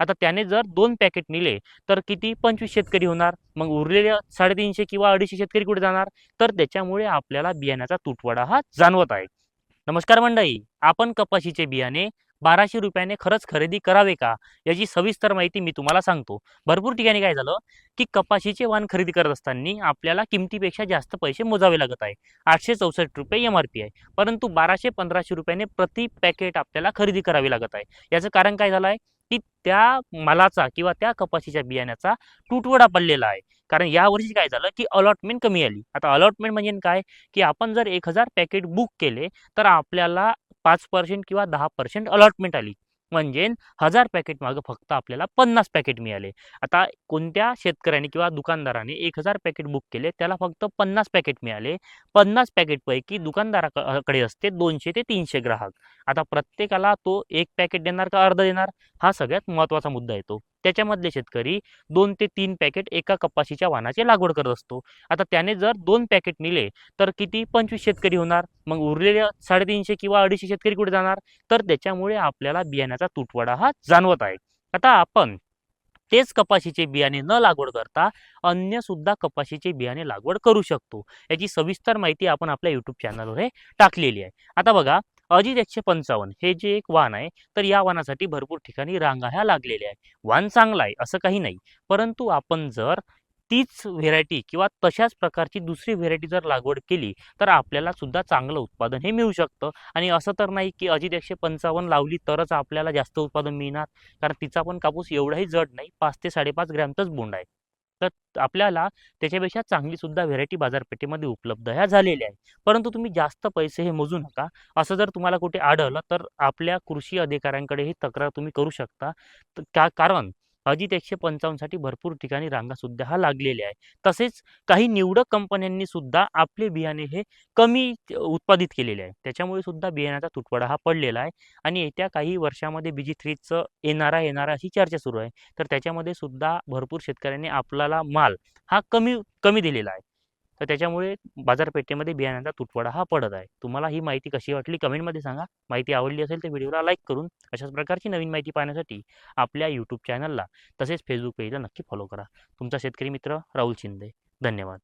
आता त्याने जर दोन पॅकेट नेले तर किती? पंचवीस शेतकरी होणार. मग उरलेले साडेतीनशे किंवा अडीचशे शेतकरी कुठे जाणार? तर त्याच्यामुळे आपल्याला बियाण्याचा तुटवडा हा जाणवत आहे. नमस्कार मंडळी आपण कपाशीचे बियाणे बाराशे रुपयाने खरंच खरेदी करावे का? याची सविस्तर माहिती मी तुम्हाला सांगतो. भरपूर ठिकाणी काय झालं की कपाशीचे वाण खरेदी करत असताना आपल्याला किमतीपेक्षा जास्त पैसे मोजावे लागत आहे. आठशे चौसष्ट रुपये एम आर पी आहे. परंतु बाराशे पंधराशे रुपयाने प्रति पॅकेट आपल्याला खरेदी करावी लागत आहे. याचं कारण काय झालं आहे? की त्या मालाचा किंवा त्या कपाशीच्या बियाण्याचा तुटवडा पडलेला आहे. कारण यावर्षी काय झालं की अलॉटमेंट कमी आली. आता अलॉटमेंट म्हणजे काय? की आपण जर एक हजार पॅकेट बुक केले तर आपल्याला पाच पर्सेंट किंवा दहा पर्सेंट अलॉटमेंट आली. म्हणजे हजार पॅकेट मागं फक्त आपल्याला पन्नास पॅकेट मिळाले. आता कोणत्या शेतकऱ्याने किंवा दुकानदाराने एक हजार पॅकेट बुक केले त्याला फक्त पन्नास पॅकेट मिळाले. पन्नास पॅकेटपैकी दुकानदाराकडे असते दोनशे ते तीनशे ग्राहक. आता प्रत्येकाला तो एक पॅकेट देणार का अर्ध देणार? हा सगळ्यात महत्त्वाचा मुद्दा येतो त्याच्यामधले शेतकरी दोन ते तीन पॅकेट एका कपाशीच्या वाणाची लागवड करत असतो. आता त्याने जर दोन पॅकेट नेले तर किती पंचवीस शेतकरी होणार? मग उरलेले साडेतीनशे किंवा अडीचशे शेतकरी कुठे जाणार? तर त्याच्यामुळे आपल्याला बियाण्याचा तुटवडा हा जाणवत आहे. आता आपण तेच कपाशीचे बियाणे न लागवड करता अन्य सुद्धा कपाशीचे बियाणे लागवड करू शकतो. याची सविस्तर माहिती आपण आपल्या युट्यूब चॅनलवर टाकलेली आहे. आता बघा अजित एकशे पंचावन्न. हे जे एक वाण आहे तर या वाहनासाठी भरपूर ठिकाणी रांगा ह्या लागलेल्या आहे वाण चांगला आहे असं काही नाही. परंतु आपण जर तीच व्हेरायटी किंवा तशाच प्रकारची दुसरी व्हेरायटी जर लागवड केली तर आपल्याला सुद्धा चांगलं उत्पादन हे मिळू शकतं. आणि असं तर नाही की अजित एकशे पंचावन्न लावली तरच आपल्याला जास्त उत्पादन मिळणार कारण तिचा पण कापूस एवढाही जड नाही पाच ते साडेपाच ग्रॅमचाच बोंड आहे. तर आपल्याला त्याच्यापेक्षा चांगली सुद्धा व्हेरायटी बाजारपेठेमध्ये उपलब्ध ह्या झालेल्या आहे परंतु तुम्ही जास्त पैसे हे मोजू नका. असं जर तुम्हाला कुठे आढळलं तर आपल्या कृषी अधिकाऱ्यांकडे ही तक्रार तुम्ही करू शकता. का कारण अजित एकशे पंचावन्नसाठी भरपूर ठिकाणी रांगा सुद्धा हा लागलेल्या आहे तसेच काही निवडक कंपन्यांनी सुद्धा आपले बियाणे हे कमी उत्पादित केलेले आहे त्याच्यामुळे सुद्धा बियाण्याचा तुटवडा हा पडलेला आहे. आणि येत्या काही वर्षामध्ये बीजी थ्रीचं येणारा येणारा अशी चर्चा सुरू आहे. तर त्याच्यामध्ये सुद्धा भरपूर शेतकऱ्यांनी आपल्याला माल हा कमी कमी दिलेला आहे. तर त्याच्यामुळे बाजारपेठेमध्ये बियाण्याचा तुटवडा हा पडत आहे. तुम्हाला ही माहिती कशी वाटली कमेंटमध्ये सांगा. माहिती आवडली असेल तर व्हिडिओला लाईक करून अशाच प्रकारची नवीन माहिती पाहण्यासाठी आपल्या यूट्यूब चॅनलला तसेच फेसबुक पेजला नक्की फॉलो करा. तुमचा शेतकरी मित्र राहुल शिंदे. धन्यवाद.